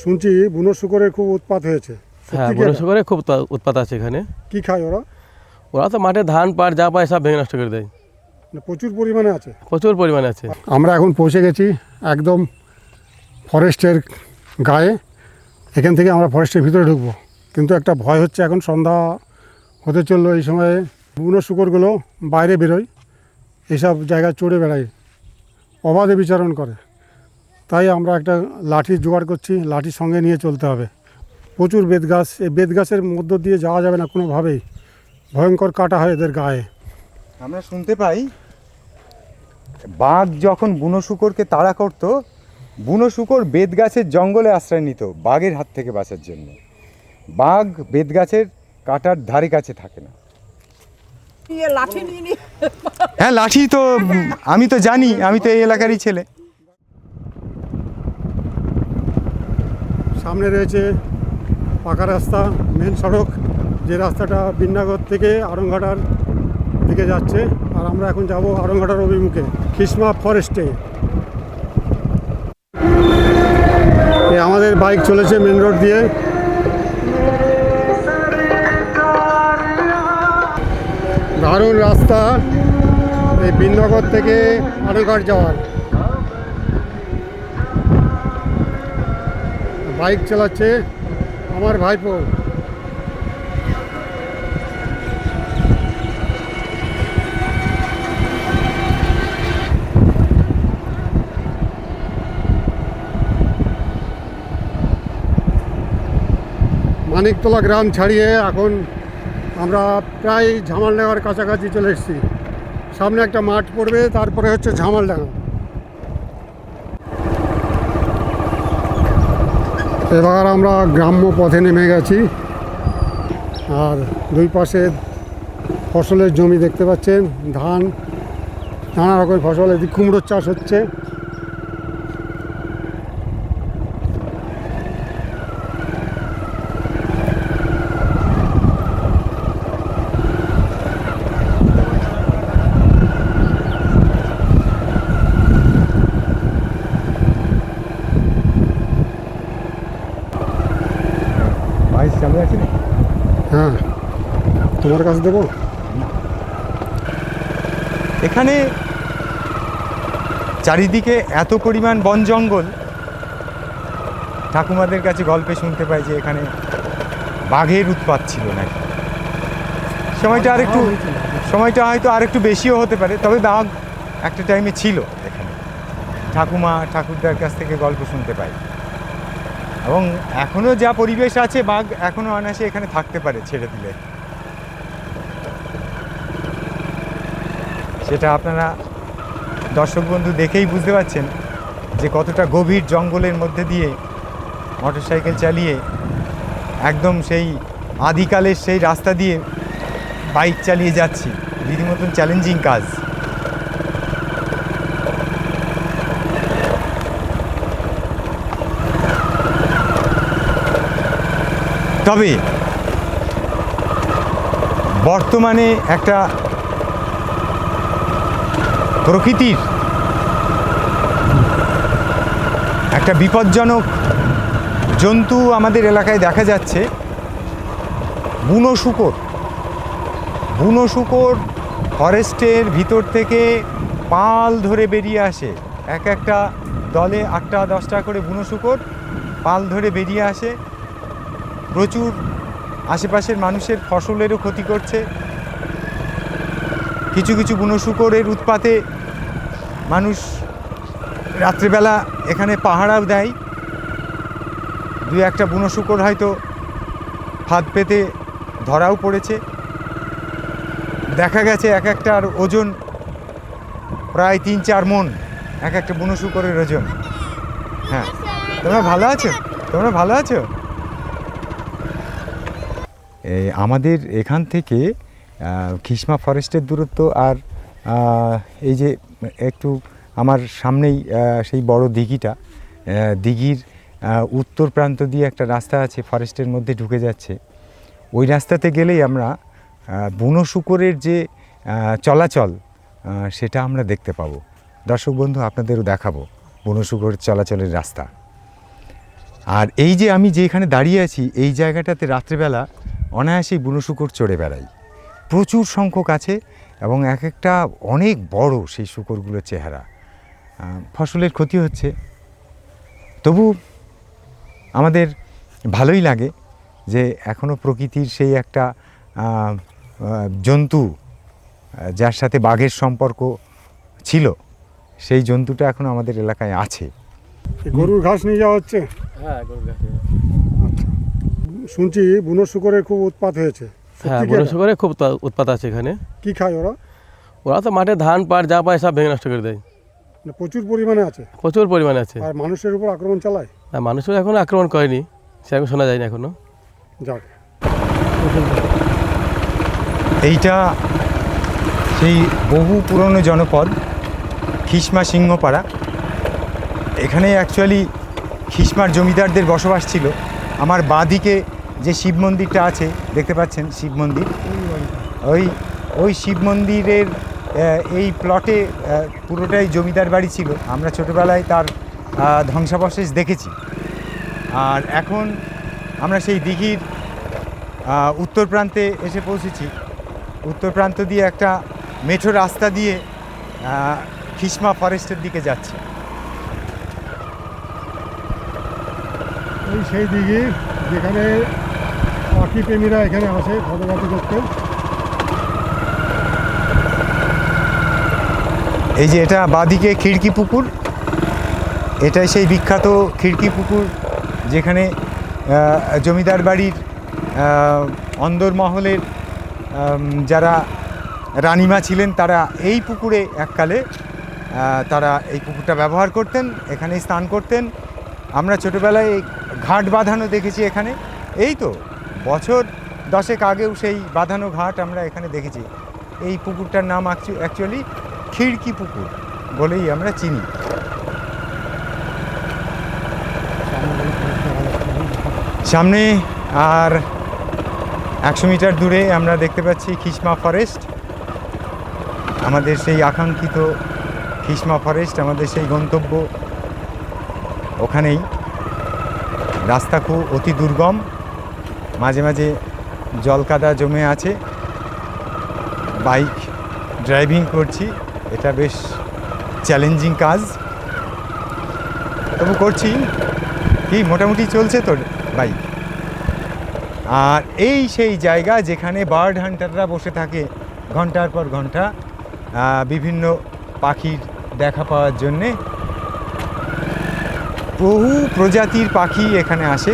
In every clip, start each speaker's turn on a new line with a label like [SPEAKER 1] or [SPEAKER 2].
[SPEAKER 1] শুনছি বুনো শুকরের খুব উৎপাত হয়েছে।
[SPEAKER 2] হ্যাঁ
[SPEAKER 1] এটা?
[SPEAKER 2] করে খুব উৎপাত আছে এখানে।
[SPEAKER 1] কি খায় ওরা?
[SPEAKER 2] ওরা তো মাঠে ধান পাট যা পায় সব ভেঙে নষ্ট করে দেয়।
[SPEAKER 1] না, প্রচুর পরিমাণে আছে?
[SPEAKER 2] প্রচুর পরিমাণে আছে।
[SPEAKER 1] আমরা এখন পৌঁছে গেছি একদম ফরেস্টের গায়ে। এখান থেকে আমরা ফরেস্টের ভিতরে ঢুকবো। কিন্তু একটা ভয় হচ্ছে এখন সন্ধ্যা হতে চলল এই সময়ে। বুনো শুকরগুলো বাইরে বেরোয় এইসব জায়গায় চড়ে বেড়ায়। অবাধে বিচরণ করে। তাই আমরা একটা লাঠি জোগাড় করছি লাঠির সঙ্গে নিয়ে চলতে হবে। প্রচুর বেত গাছ এই বেত গাছের মধ্য দিয়ে যাওয়া যাবে না কোনোভাবেই। ভয়ঙ্কর কাটা হয় এদের গায়ে।
[SPEAKER 3] আমরা শুনতে পাই বাঘ যখন বুনো শুকরকে তাড়া করতো বুনো শুকর বেত গাছের জঙ্গলে আশ্রয় নিত বাঘের হাত থেকে বাঁচার জন্য। বাঘ বেত গাছের কাটার ধারে কাছে থাকে না। হ্যাঁ লাঠি তো আমি তো জানি আমি তো এই এলাকারই ছেলে।
[SPEAKER 1] সামনে রয়েছে পাকা রাস্তা মেন সড়ক, যে রাস্তাটা বিন্নাগর থেকে আরংঘাটার দিকে যাচ্ছে। আর আমরা এখন যাব আরংঘাটার অভিমুখে, খিসমা ফরেস্টে। আমাদের বাইক চলেছে মেন রোড দিয়ে। দারুণ রাস্তা, এই বিন্নগর থেকে আরংঘাট যাওয়ার। বাইক চালাচ্ছে আমার ভাইপো। মানিকতলা গ্রাম ছাড়িয়ে এখন আমরা প্রায় ঝামালডাঙ্গার কাছাকাছি চলে এসেছি। সামনে একটা মাঠ পড়বে, তারপরে হচ্ছে ঝামালডাঙ্গা এবার আমরা গ্রাম্য পথে নেমে গেছি। আর দুই পাশে ফসলের জমি দেখতে পাচ্ছেন। ধান, নানা রকম ফসল, এদিকে কুমড়োর চাষ হচ্ছে
[SPEAKER 3] বাইক চালু আছে না
[SPEAKER 1] হ্যাঁ কাছে দেবো?
[SPEAKER 3] এখানে চারিদিকে এত পরিমাণ বন জঙ্গল। ঠাকুমাদের কাছে গল্পে শুনতে পাই যে এখানে বাঘের উৎপাত ছিল নাকি। সময়টা আরেকটু সময়টা হয়তো আর একটু বেশিও হতে পারে, তবে বাঘ একটা টাইমে ছিল এখানে। ঠাকুমা ঠাকুরদার কাছ থেকে গল্প শুনতে পাই। এবং এখনও যা পরিবেশ আছে, বাঘ এখনও অনায়াসে এখানে থাকতে পারে ছেড়ে দিলে। সেটা আপনারা দর্শক বন্ধু দেখেই বুঝতে পারছেন যে কতটা গভীর জঙ্গলের মধ্যে দিয়ে মোটরসাইকেল চালিয়ে একদম সেই আদিকালের সেই রাস্তা দিয়ে বাইক চালিয়ে যাচ্ছি। রীতিমতন চ্যালেঞ্জিং কাজ। তবে বর্তমানে একটা প্রকৃতির একটা বিপজ্জনক জন্তু আমাদের এলাকায় দেখা যাচ্ছে। বুনো শুকর। বুনো শুকর ফরেস্টের ভিতর থেকে পাল ধরে বেরিয়ে আসে। এক একটা দলে আটটা, দশটা করে বুনো শুকর পাল ধরে বেরিয়ে আসে। প্রচুর আশেপাশের মানুষের ফসলেরও ক্ষতি করছে। কিছু কিছু বুনো শুকরের উৎপাতে মানুষ রাত্রিবেলা এখানে পাহারাও দেয়। দু একটা বুনো শুকর হয়তো হাত পেতে ধরাও পড়েছে। দেখা গেছে এক একটার ওজন প্রায় তিন চার মন, এক একটা বুনো শুকরের ওজন। হ্যাঁ। তোমরা ভালো আছো? তোমরা ভালো আছো? আমাদের এখান থেকে খিসমা ফরেস্টের দূরত্ব আর এই যে একটু আমার সামনেই সেই বড় দিঘিটা দিঘির উত্তর প্রান্ত দিয়ে একটা রাস্তা আছে ফরেস্টের মধ্যে ঢুকে যাচ্ছে। ওই রাস্তাতে গেলেই আমরা বুনো শুকরের যে চলাচল সেটা আমরা দেখতে পাবো। দর্শক বন্ধু, আপনাদেরও দেখাবো বুনো শুকরের চলাচলের রাস্তা। আর এই যে আমি যেখানে দাঁড়িয়ে আছি, এই জায়গাটাতে রাত্রেবেলা অনায়াসেই বুনো শুকর চড়ে বেড়াই। প্রচুর সংখ্যক আছে এবং এক একটা অনেক বড় সেই শুকরগুলোর চেহারা। ফসলের ক্ষতি হচ্ছে। তবু আমাদের ভালোই লাগে যে এখনও প্রকৃতির সেই একটা জন্তু যার সাথে বাঘের সম্পর্ক ছিল সেই জন্তুটা এখন আমাদের এলাকায় আছে।
[SPEAKER 1] গরুর ঘাস নিয়ে যাওয়া হচ্ছে?
[SPEAKER 2] হ্যাঁ গরুর
[SPEAKER 1] আচ্ছা। শুনছি বুনো শুকরের খুব উৎপাত হয়েছে।
[SPEAKER 2] হ্যাঁ
[SPEAKER 1] সত্যি কি
[SPEAKER 2] বড়
[SPEAKER 1] এটা?
[SPEAKER 2] খুব উৎপাত আছে এখানে।
[SPEAKER 1] কি খায় ওরা?
[SPEAKER 2] ওরা তো মাঠে ধান পাট যা পায় সব ভেঙে নষ্ট করে দেয়।
[SPEAKER 1] মানে প্রচুর পরিমাণে আছে?
[SPEAKER 2] প্রচুর পরিমাণে আছে।
[SPEAKER 1] আর মানুষের উপর আক্রমণ চালায়?
[SPEAKER 2] আর মানুষও এখনও আক্রমণ করেনি সেরকম শোনা যায় না এখনও।
[SPEAKER 1] যাক।
[SPEAKER 3] এইটা সেই বহু পুরনো জনপদ খিসমা সিংহপাড়া। এখানে অ্যাকচুয়ালি খিসমার জমিদারদের বসবাস ছিল। আমার বাঁদিকে যে শিব মন্দিরটা আছে, দেখতে পাচ্ছেন শিব মন্দির। ওই ওই শিব মন্দিরের এই প্লটে পুরোটাই জমিদার বাড়ি ছিল। আমরা ছোটোবেলায় তার ধ্বংসাবশেষ দেখেছি। আর এখন আমরা সেই দিঘির উত্তর প্রান্তে এসে পৌঁছেছি। উত্তর প্রান্ত দিয়ে একটা মেঠো রাস্তা দিয়ে খিসমা ফরেস্টের দিকে যাচ্ছে।
[SPEAKER 1] সেই দিকে যেখানে পাখি প্রেমীরা এখানে আসে, ফটোগ্রাফি করতে।
[SPEAKER 3] এই যে এটা বাদিকে খিড়কি পুকুর, এটাই সেই বিখ্যাত খিড়কি পুকুর, যেখানে জমিদার বাড়ির অন্দরমহলের যারা রানিমা ছিলেন, তারা এই পুকুরে এককালে তারা এই পুকুরটা ব্যবহার করতেন এখানে স্নান করতেন। আমরা ছোটোবেলায় ঘাট বাঁধানো দেখেছি এখানে। এই তো বছর দশেক আগেও সেই বাঁধানো ঘাট আমরা এখানে দেখেছি। এই পুকুরটার নাম অ্যাকচুয়ালি খিড়কি পুকুর বলেই আমরা চিনি। সামনে আর একশো মিটার দূরে আমরা দেখতে পাচ্ছি খিসমা ফরেস্ট। আমাদের সেই আকাঙ্ক্ষিত খিসমা ফরেস্ট, আমাদের সেই গন্তব্য ওখানেই। রাস্তা খুব অতি দুর্গম। মাঝে মাঝে জলকাদা জমে আছে। বাইক ড্রাইভিং করছি। এটা বেশ চ্যালেঞ্জিং কাজ। তবু করছি। কি মোটামুটি চলছে তো বাইক? আর এই সেই জায়গা যেখানে বার্ড হান্টাররা বসে থাকে ঘণ্টার পর ঘণ্টা বিভিন্ন পাখির দেখা পাওয়ার জন্যে বহু প্রজাতির পাখি এখানে আসে।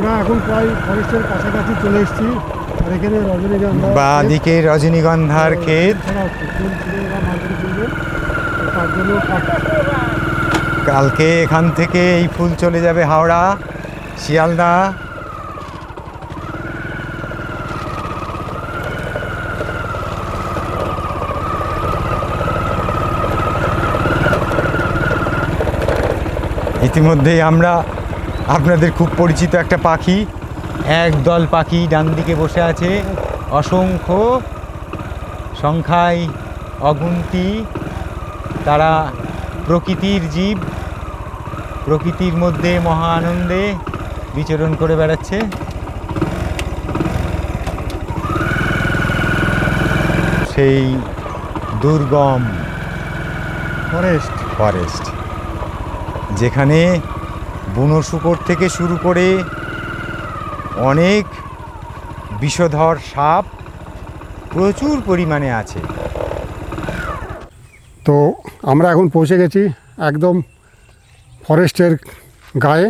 [SPEAKER 1] আমরা এখন প্রায় ফরেস্টের কাছাকাছি চলে এসেছি। আর এখানে রজনীগন্ধা
[SPEAKER 3] বা দিকে রজনীগন্ধার ক্ষেত।
[SPEAKER 1] তার জন্য
[SPEAKER 3] কালকে এখান থেকে এই ফুল চলে যাবে হাওড়া শিয়ালদা। ইতিমধ্যেই আমরা আপনাদের খুব পরিচিত একটা পাখি একদল পাখি ডান দিকে বসে আছে। অসংখ্য সংখ্যায় অগুন্তি। তারা প্রকৃতির জীব প্রকৃতির মধ্যে মহা আনন্দে বিচরণ করে বেড়াচ্ছে। সেই দুর্গম
[SPEAKER 1] ফরেস্ট
[SPEAKER 3] ফরেস্ট যেখানে বুনো শুকর থেকে শুরু করে অনেক বিষধর সাপ প্রচুর পরিমাণে আছে।
[SPEAKER 1] তো আমরা এখন পৌঁছে গেছি একদম ফরেস্টের গায়ে।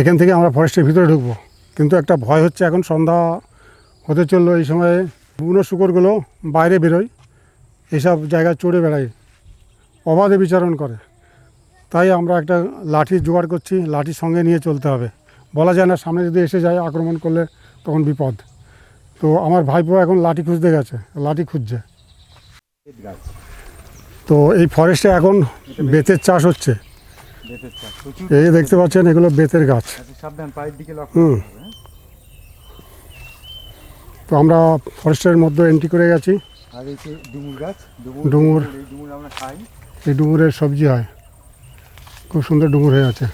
[SPEAKER 1] এখান থেকে আমরা ফরেস্টের ভিতরে ঢুকবো। কিন্তু একটা ভয় হচ্ছে এখন সন্ধ্যা হতে চলল এই সময়ে। বুনো শুকরগুলো বাইরে বেরোয় এইসব জায়গায় চড়ে বেড়ায়। অবাধে বিচরণ করে। তাই আমরা একটা লাঠি জোগাড় করছি লাঠি সঙ্গে নিয়ে চলতে হবে। বলা যায় না সামনে যদি এসে যায় আক্রমণ করলে তখন বিপদ। তো আমার ভাইপো এখন লাঠি খুঁজতে গেছে লাঠি খুঁজছে। তো এই ফরেস্টে এখন বেতের চাষ হচ্ছে। এই দেখতে পাচ্ছেন এগুলো বেতের গাছ।
[SPEAKER 3] দিকে
[SPEAKER 1] হুম। তো আমরা ফরেস্টের মধ্যে এন্ট্রি করে গেছি।
[SPEAKER 3] আর এই ডুমুর গাছ এই
[SPEAKER 1] ডুমুরের সবজি হয়। খুব সুন্দর ডুমুর হয়ে আছে।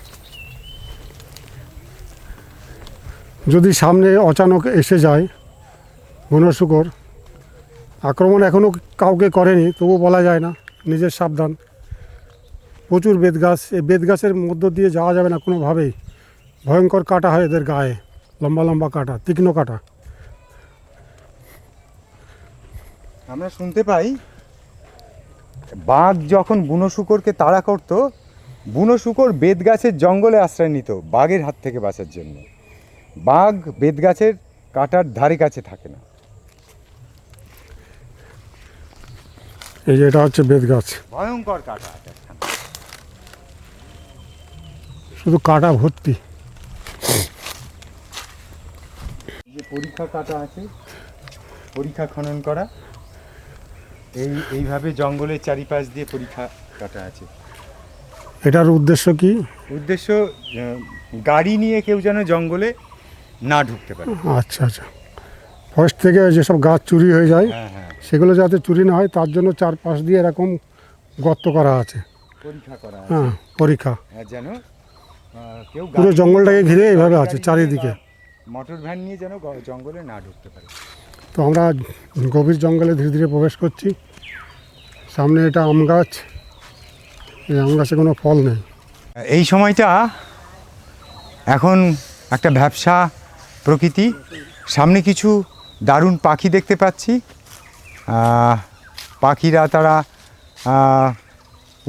[SPEAKER 1] যদি সামনে অচানক এসে যায় বন শুকর, আক্রমণ এখনও কাউকে করেনি তবু বলা যায় না, নিজের সাবধান। প্রচুর বেত গাছ এই বেত গাছের মধ্য দিয়ে যাওয়া যাবে না কোনোভাবেই। ভয়ঙ্কর কাটা হয় এদের গায়ে, লম্বা লম্বা কাটা, তীক্ষ্ণ কাটা।
[SPEAKER 3] আমরা শুনতে পাই, বাঘ যখন বুনো শুকরকে তাড়া করত বুনো শুকর বেত গাছের জঙ্গলে আশ্রয় নিত বাঘের হাত থেকে বাঁচার জন্য। বাঘ বেত গাছের কাটার ধারে কাছে থাকে না।
[SPEAKER 1] এই যে এটা হচ্ছে বেত গাছ
[SPEAKER 3] ভয়ঙ্কর কাটা
[SPEAKER 1] শুধু কাটা ভর্তি।
[SPEAKER 3] যে পরীক্ষা কাটা আছে পরীক্ষা খনন করা। এই এইভাবে জঙ্গলের চারিপাশ দিয়ে পরীক্ষা কাটা আছে।
[SPEAKER 1] এটার উদ্দেশ্য কি?
[SPEAKER 3] উদ্দেশ্য গাড়ি নিয়ে কেউ যেন জঙ্গলে না ঢুকতে পারে।
[SPEAKER 1] আচ্ছা আচ্ছা। ফরেস্ট থেকে যেসব গাছ চুরি হয়ে যায়
[SPEAKER 3] হ্যাঁ হ্যাঁ।
[SPEAKER 1] সেগুলো যাতে চুরি না হয় তার জন্য চারপাশ দিয়ে এরকম গর্ত করা আছে।
[SPEAKER 3] পরীক্ষা করা
[SPEAKER 1] হ্যাঁ পরীক্ষা।
[SPEAKER 3] হ্যাঁ, যেন কেউ
[SPEAKER 1] পুরো জঙ্গলটাকে ঘিরে এইভাবে আছে চারিদিকে।
[SPEAKER 3] মোটর ভ্যান নিয়ে যেন জঙ্গলে না ঢুকতে পারে।
[SPEAKER 1] তো আমরা গভীর জঙ্গলে ধীরে ধীরে প্রবেশ করছি। সামনে এটা আম গাছ। এই আম গাছে কোনো ফল নেই।
[SPEAKER 3] এই সময়টা এখন একটা ব্যবসা প্রকৃতি। সামনে কিছু দারুণ পাখি দেখতে পাচ্ছি। পাখিরা তারা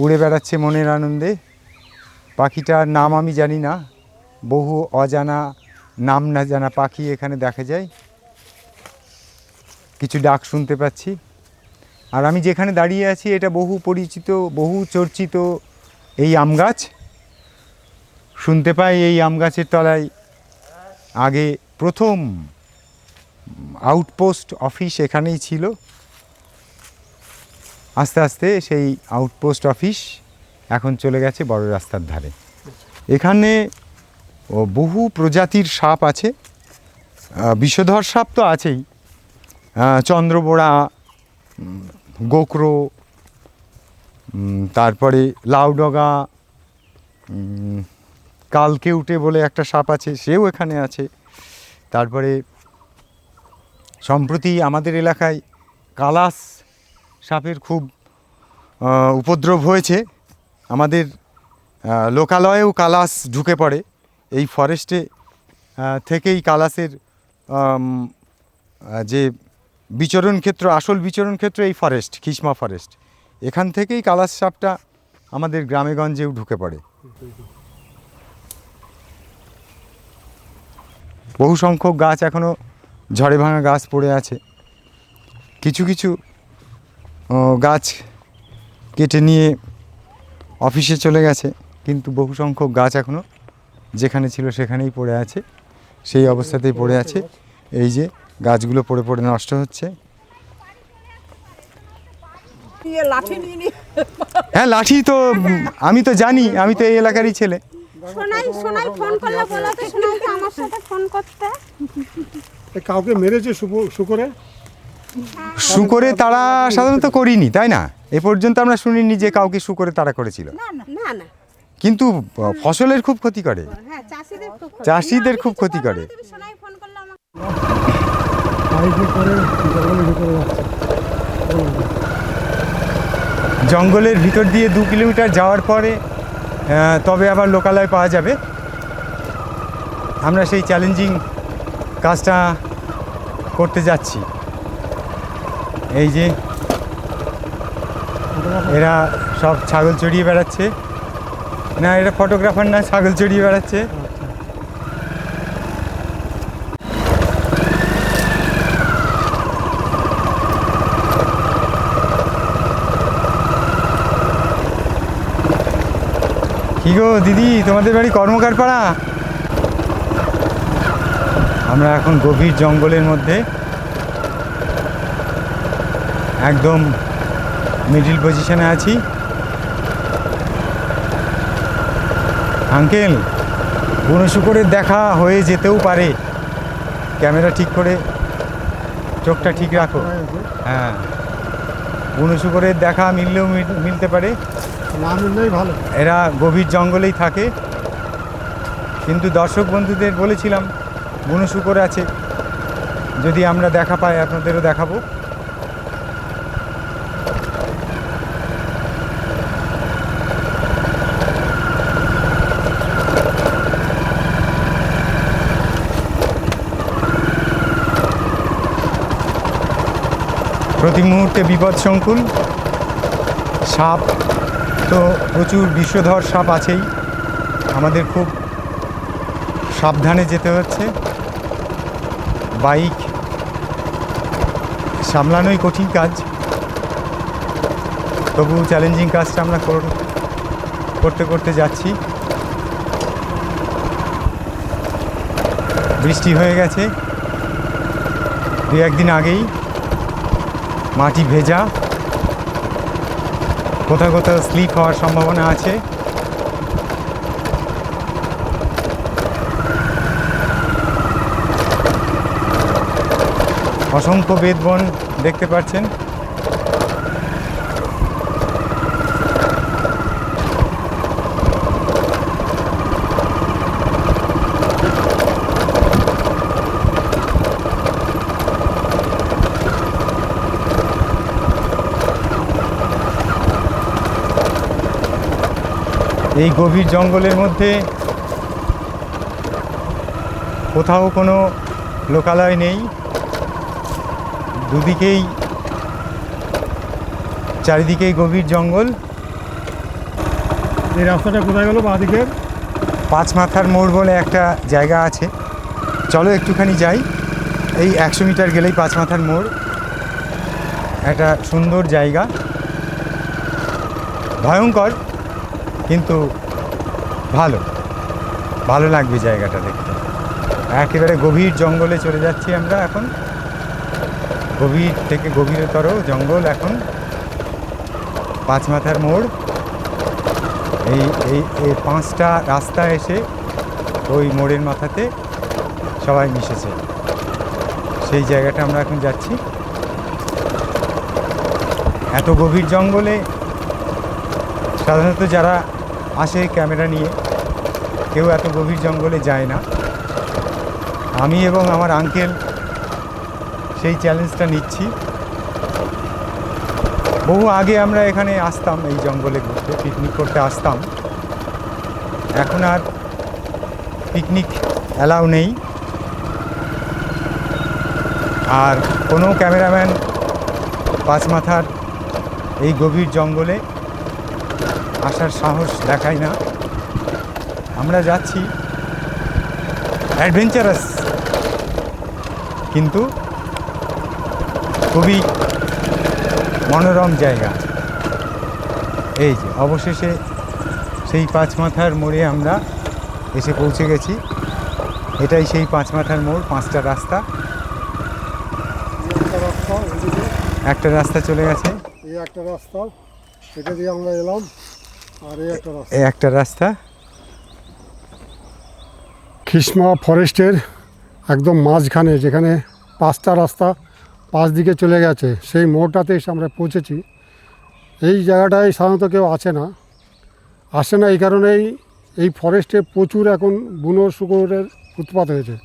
[SPEAKER 3] উড়ে বেড়াচ্ছে মনের আনন্দে। পাখিটার নাম আমি জানি না। বহু অজানা নাম না জানা পাখি এখানে দেখা যায়। কিছু ডাক শুনতে পাচ্ছি। আর আমি যেখানে দাঁড়িয়ে আছি, এটা বহু পরিচিত, বহু চর্চিত এই আম গাছ। শুনতে পাই এই আম গাছের তলায় আগে প্রথম আউটপোস্ট অফিস এখানেই ছিল। আস্তে আস্তে সেই আউটপোস্ট অফিস এখন চলে গেছে বড় রাস্তার ধারে। এখানে বহু প্রজাতির সাপ আছে। বিষধর সাপ তো আছেই। চন্দ্রবোড়া গোকরো তারপরে লাউডগা কালকে উঠে বলে একটা সাপ আছে, সেও এখানে আছে। তারপরে সম্প্রতি আমাদের এলাকায় কালাস সাপের খুব উপদ্রব হয়েছে। আমাদের লোকালয়েও কালাস ঢুকে পড়ে। এই ফরেস্টে থেকেই কালাসের যে বিচরণ ক্ষেত্র, আসল বিচরণ ক্ষেত্র এই ফরেস্ট খিসমা ফরেস্ট এখান থেকেই কালাস সাপটা আমাদের গ্রামে গঞ্জেও ঢুকে পড়ে। বহু সংখ্যক গাছ এখনও ঝড়ে ভাঙা গাছ পড়ে আছে। কিছু কিছু গাছ কেটে নিয়ে অফিসে চলে গেছে, কিন্তু বহু সংখ্যক গাছ এখনও যেখানে ছিল সেখানেই পড়ে আছে, সেই অবস্থাতেই পড়ে আছে। এই যে গাছগুলো পড়ে পড়ে নষ্ট হচ্ছে। হ্যাঁ লাঠি তো আমি তো জানি আমি তো এই এলাকারই ছেলে।
[SPEAKER 4] সোনাই সোনাই ফোন করলে বলো তো আমার সাথে ফোন করতে।
[SPEAKER 1] কাউকে মেরেছে শুকো- শুকরে?
[SPEAKER 3] শুকরে তারা সাধারণত করিনি তাই না? এ পর্যন্ত আমরা শুনিনি যে কাউকে শুকরে তারা করেছিল।
[SPEAKER 4] না না না না।
[SPEAKER 3] কিন্তু ফসলের খুব ক্ষতি করে।
[SPEAKER 4] হ্যাঁ চাষিদের খুব ক্ষতি।
[SPEAKER 3] করে।
[SPEAKER 1] জঙ্গলের ভিতরে
[SPEAKER 3] দিয়ে দু কিলোমিটার যাওয়ার পরে তবে আবার লোকালয় পাওয়া যাবে। আমরা সেই চ্যালেঞ্জিং কাজটা করতে যাচ্ছি। এই যে এরা সব ছাগল চড়িয়ে বেড়াচ্ছে। না এটা ফটোগ্রাফার না, ছাগল চড়িয়ে বেড়াচ্ছে। কি গো, দিদি, তোমাদের বাড়ি কর্মকার পাড়া? আমরা এখন গভীর জঙ্গলের মধ্যে। একদম মিডিল পজিশনে আছি। আঙ্কেল বুনো শুকরের দেখা হয়ে যেতেও পারে। ক্যামেরা ঠিক করে চোখটা ঠিক রাখো। হ্যাঁ বুনো শুকরের দেখা মিললেও মিলতে পারে। এরা গভীর জঙ্গলেই থাকে। কিন্তু দর্শক বন্ধুদের বলেছিলাম বুনো শুকর আছে। যদি আমরা দেখা পাই, আপনাদেরও দেখাবো। প্রতি মুহূর্তে বিপদ সংকুল, সাপ তো প্রচুর বিষধর সাপ আছেই। আমাদের খুব সাবধানে যেতে হচ্ছে। বাইক সামলানোই কঠিন কাজ। তবু চ্যালেঞ্জিং কাজটা আমরা কর- করতে করতে যাচ্ছি। বৃষ্টি হয়ে গেছে। দু একদিন আগেই মাটি ভেজা। কোথাও কোথাও স্লিপ হওয়ার সম্ভাবনা আছে। অসংখ্য বেদবন দেখতে পাচ্ছেন। এই গভীর জঙ্গলের মধ্যে কোথাও কোনো লোকালয় নেই। দুদিকেই চারিদিকেই গভীর জঙ্গল।
[SPEAKER 1] এই রাস্তাটা কোথায় গেল বাঁদিকের
[SPEAKER 3] পাঁচ মাথার মোড় বলে একটা জায়গা আছে। চলো একটুখানি যাই। এই একশো মিটার গেলেই পাঁচ মাথার মোড়। একটা সুন্দর জায়গা। ভয়ঙ্কর। কিন্তু ভালো। ভালো লাগবে জায়গাটা দেখতে। একেবারে গভীর জঙ্গলে চলে যাচ্ছি আমরা এখন। গভীর থেকে গভীরতর জঙ্গল এখন। পাঁচ মাথার মোড়। এই এই এই পাঁচটা রাস্তা এসে ওই মোড়ের মাথাতে সবাই মিশেছে। সেই জায়গাটা আমরা এখন যাচ্ছি। এত গভীর জঙ্গলে সাধারণত যারা আসে ক্যামেরা নিয়ে। কেউ এত গভীর জঙ্গলে যায় না। আমি এবং আমার আঙ্কেল সেই চ্যালেঞ্জটা নিচ্ছি। বহু আগে আমরা এখানে আসতাম, এই জঙ্গলে ঘুরতে পিকনিক করতে আসতাম। এখন আর পিকনিক অ্যালাউ নেই। আর কোনো ক্যামেরাম্যান পাঁচ মাথার এই গভীর জঙ্গলে আসার সাহস দেখায় না। আমরা যাচ্ছি অ্যাডভেঞ্চারাস। কিন্তু খুবই মনোরম জায়গা। এই যে, অবশেষে সেই পাঁচ মাথার মোড়ে আমরা এসে পৌঁছে গেছি। এটাই সেই পাঁচ মাথার মোড়, পাঁচটা রাস্তা।
[SPEAKER 1] একটা রাস্তা
[SPEAKER 3] চলে গেছে।
[SPEAKER 1] এই একটা রাস্তা, এটা দিয়ে আমরা এলাম। একটা রাস্তা।
[SPEAKER 3] এই একটা রাস্তা।
[SPEAKER 1] খিসমা ফরেস্টের একদম মাঝখানে যেখানে পাঁচটা রাস্তা পাঁচ দিকে চলে গেছে সেই মোড়টাতে এসে আমরা পৌঁছেছি। এই জায়গাটায় সাধারণত কেউ আসে না। আসে না এই কারণেই এই ফরেস্টে প্রচুর এখন বুনো শুকরের উৎপাত হয়েছে।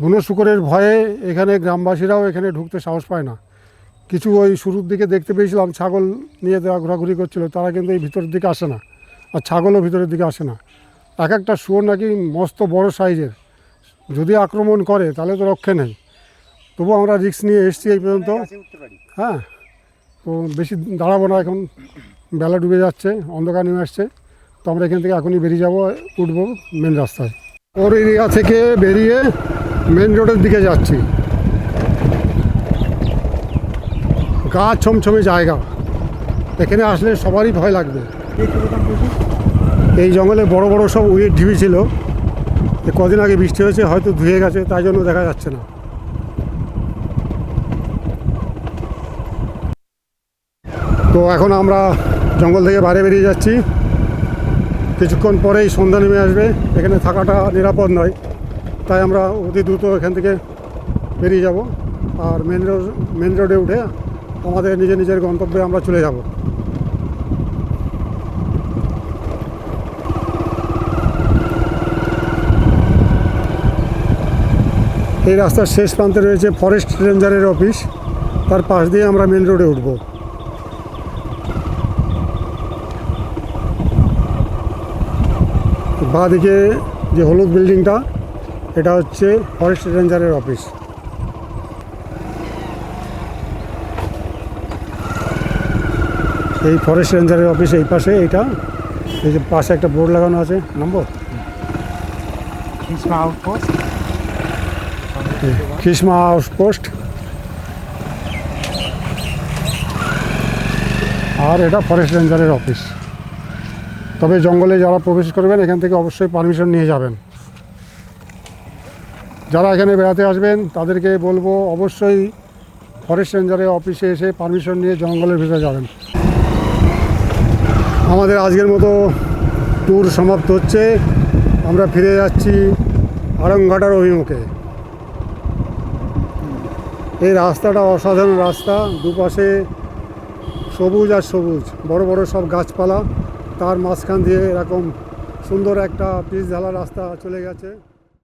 [SPEAKER 1] বুনো শুকরের ভয়ে এখানে গ্রামবাসীরাও এখানে ঢুকতে সাহস পায় না। কিছু ওই শুরুর দিকে দেখতে পেয়েছিলাম, ছাগল নিয়ে তারা ঘোরাঘুরি করছিল, তারা কিন্তু এই ভিতরের দিকে আসে না। আর ছাগলও ভিতরের দিকে আসে না। এক একটা শুয়োর নাকি মস্ত বড় সাইজের। যদি আক্রমণ করে, তাহলে তো রক্ষে নেই। তবু আমরা রিক্স নিয়ে এসেছি এই পর্যন্ত। হ্যাঁ তো বেশি দাঁড়াবো না, এখন বেলা ডুবে যাচ্ছে, অন্ধকার নেমে আসছে। তো আমরা এখান থেকে এখনই বেরিয়ে যাব, উঠবো মেন রাস্তায়। ওর এরিয়া থেকে বেরিয়ে মেন রোডের দিকে যাচ্ছি। গা ছমছমে জায়গা। এখানে আসলে সবারই ভয় লাগবে। এই জঙ্গলে বড় বড় সব উইয়ের ঢিবি ছিল। কদিন আগে বৃষ্টি হয়েছে, হয়তো ধুয়ে গেছে, তাই জন্য দেখা যাচ্ছে না। তো এখন আমরা জঙ্গল থেকে বাইরে বেরিয়ে যাচ্ছি। কিছুক্ষণ পরেই সন্ধ্যা নেমে আসবে। এখানে থাকাটা নিরাপদ নয়। তাই আমরা অতি দ্রুত এখান থেকে বেরিয়ে যাব। আর মেন রোড, মেন রোডে উঠে আমাদের নিজের নিজের গন্তব্যে আমরা চলে যাব। এই রাস্তার শেষ প্রান্তে রয়েছে ফরেস্ট রেঞ্জারের অফিস। তার পাশ দিয়ে আমরা মেন রোডে উঠব। বাঁ দিকে যে হলুদ বিল্ডিংটা, এটা হচ্ছে ফরেস্ট রেঞ্জারের অফিস। এই ফরেস্ট রেঞ্জারের অফিস এই পাশে এইটা। এই যে পাশে একটা বোর্ড লাগানো আছে নম্বর
[SPEAKER 3] খিসমা আউটপোস্ট
[SPEAKER 1] খিসমা আউটপোস্ট আর এটা ফরেস্ট রেঞ্জারের অফিস তবে জঙ্গলে যারা প্রবেশ করবেন এখান থেকে অবশ্যই পারমিশন নিয়ে যাবেন। যারা এখানে বেড়াতে আসবেন তাদেরকে বলব অবশ্যই ফরেস্ট রেঞ্জারের অফিসে এসে পারমিশন নিয়ে জঙ্গলের ভিতরে যাবেন। আমাদের আজকের মতো ট্যুর সমাপ্ত হচ্ছে। আমরা ফিরে যাচ্ছি আরংঘাটার অভিমুখে। এই রাস্তাটা অসাধারণ রাস্তা, দুপাশে সবুজ আর সবুজ, বড় বড় সব গাছপালা। তার মাঝখান দিয়ে এরকম সুন্দর একটা পিস ঢালা রাস্তা চলে গেছে।